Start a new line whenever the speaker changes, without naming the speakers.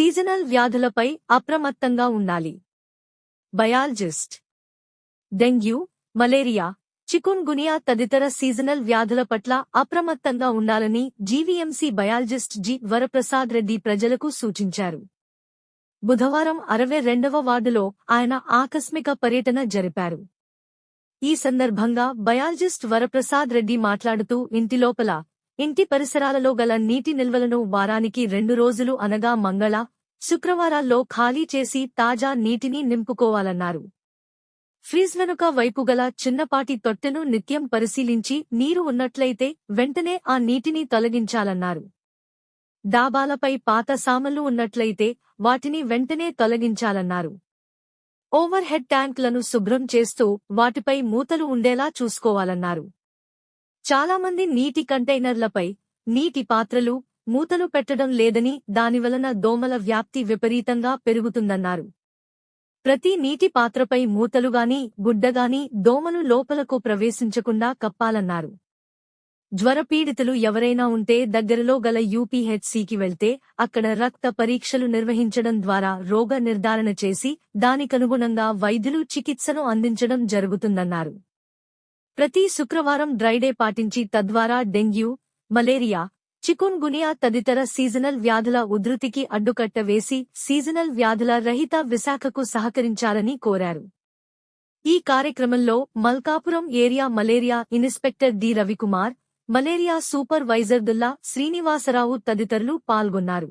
Seasonal వ్యాధులపై అప్రమత్తంగా ఉండాలి. Biologist. Dengue malaria chikungunya తదితర సీజనల్ వ్యాధుల పట్ల అప్రమత్తంగా ఉండాలని GVMC biologist G. Varaprasad Reddy ప్రజలకు సూచించారు. బుధవారం అరవై రెండవ వార్డులో ఆయన ఆకస్మిక పర్యటన జరిపారు. ఈ సందర్భంగా బయాలజిస్ట్ వరప్రసాద్ రెడ్డి మాట్లాడుతూ ఇంటి లోపల ఇంటి పరిసరాలలో గల నీటి నిల్వలను వారానికి రెండు రోజులు అనగా మంగళ శుక్రవారాల్లో ఖాళీ చేసి తాజా నీటిని నింపుకోవాలన్నారు. ఫ్రీజ్ వెనుక వైపు గల చిన్నపాటి తొట్టెను నిత్యం పరిశీలించి నీరు ఉన్నట్లయితే వెంటనే ఆ నీటిని తొలగించాలన్నారు. డాబాలపై పాత సామలు ఉన్నట్లయితే వాటిని వెంటనే తొలగించాలన్నారు. ఓవర్ హెడ్ ట్యాంక్లను శుభ్రం చేస్తూ వాటిపై మూతలు ఉండేలా చూసుకోవాలన్నారు. చాలామంది నీటి కంటైనర్లపై నీటి పాత్రలు మూతలు పెట్టడం లేదని దానివలన దోమల వ్యాప్తి విపరీతంగా పెరుగుతుందన్నారు. ప్రతి నీటి పాత్రపై మూతలుగాని గుడ్డగాని దోమలు లోపలకు ప్రవేశించకుండా కప్పాలన్నారు. జ్వరపీడితులు ఎవరైనా ఉంటే దగ్గరలో గల యూపీహెచ్సికి వెళ్తే అక్కడ రక్త పరీక్షలు నిర్వహించడం ద్వారా రోగ నిర్ధారణ చేసి దానికనుగుణంగా వైద్యులు చికిత్సను అందించడం జరుగుతుందన్నారు. ప్రతి శుక్రవారం డ్రైడే పాటించి తద్వారా డెంగ్యూ మలేరియా చికున్ గునియా తదితర సీజనల్ వ్యాధుల ఉధృతికి అడ్డుకట్ట వేసి సీజనల్ వ్యాధుల రహిత విశాఖకు సహకరించాలని కోరారు. ఈ కార్యక్రమంలో Malkapuram area malaria inspector D Ravikumar malaria supervisor Dulla Srinivasarao తదితరులు పాల్గొన్నారు.